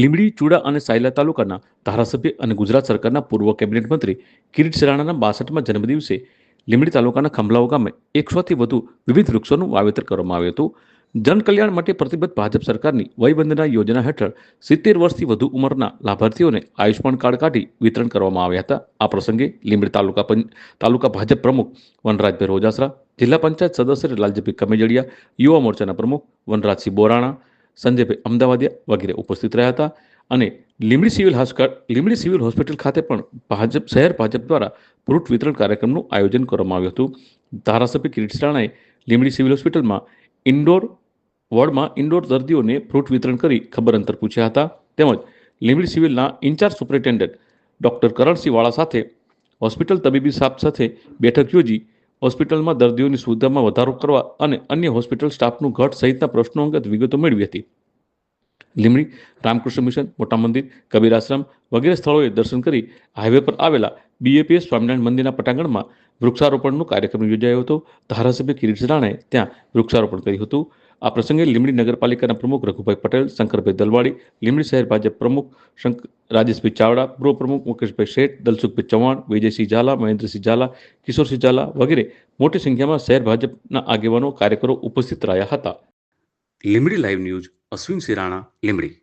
લીંબડી, ચૂડા અને સાયલા તાલુકાના ધારાસભ્ય અને ગુજરાત સરકારના પૂર્વ કેબિનેટ મંત્રી કિરીટ સરાણાના બાસઠમાં જન્મદિવસે લીંબડી તાલુકાના ખંભલાઓ ગામે એકસોથી વધુ વિવિધ વૃક્ષોનું વાવેતર કરવામાં આવ્યું હતું. જનકલ્યાણ માટે પ્રતિબદ્ધ ભાજપ સરકારની વયવંદના યોજના હેઠળ સિત્તેર વર્ષથી વધુ ઉંમરના લાભાર્થીઓને આયુષ્માન કાર્ડ કાઢી વિતરણ કરવામાં આવ્યા હતા. આ પ્રસંગે લીંબડી તાલુકા તાલુકા ભાજપ પ્રમુખ વનરાજભાઈ રોજાસરા જિલ્લા પંચાયત સદસ્ય લાલજીભાઈ કમેજડિયા, યુવા મોરચાના પ્રમુખ વનરાજસિંહ બોરાણા સંજયભાઈ અમદાવાદિયા વગેરે ઉપસ્થિત રહ્યા હતા અને Limdi civil Limbdi civil hospital ખાતે પણ ભાજપ, શહેર ભાજપ દ્વારા ફ્રૂટ વિતરણ કાર્યક્રમનું આયોજન કરવામાં આવ્યું હતું. ધારાસભ્ય કિરીટ રાણાએ લીંબડી સિવિલ હોસ્પિટલમાં ઇન્ડોર વોર્ડમાં ઇન્ડોર દર્દીઓને ફ્રૂટ વિતરણ કરી ખબર અંતર પૂછ્યા હતા. તેમજ Limbdi સિવિલના incharge superintendent doctor Karansinh Vala સાથે હોસ્પિટલ તબીબી સ્ટાફ સાથે બેઠક યોજી હોસ્પિટલમાં દર્દીઓની સુવિધામાં વધારો કરવા અને અન્ય હોસ્પિટલ સ્ટાફનું ઘટ સહિતના પ્રશ્નો અંગત વિગતો મેળવી હતી. લીમડી, રામકૃષ્ણ મિશન, મોટા મંદિર, કબીર આશ્રમ વગેરે સ્થળોએ દર્શન કરી હાઈવે પર આવેલા બીએપીએસ સ્વામિનારાયણ મંદિરના પટાંગણમાં વૃક્ષારોપણનો કાર્યક્રમ યોજાયો હતો. ધારાસભ્ય કિરીટ રાણાએ ત્યાં વૃક્ષારોપણ કર્યું હતું. આ પ્રસંગે લીંબડી નગરપાલિકાના પ્રમુખ રઘુભાઈ પટેલ, શંકરભાઈ દલવાડી, લીંબડી શહેર ભાજપ પ્રમુખ રાજેશભાઈ ચાવડા, પૂર્વ પ્રમુખ મુકેશભાઈ શેઠ, દલસુખભાઈ ચૌહાણ, વિજયસિંહ ઝાલા, મહેન્દ્રસિંહ ઝાલા, કિશોરસિંહ ઝાલા વગેરે મોટી સંખ્યામાં શહેર ભાજપના આગેવાનો, કાર્યકરો ઉપસ્થિત રહ્યા હતા. Limbdi live news Ashwin Sirana, Limbdi.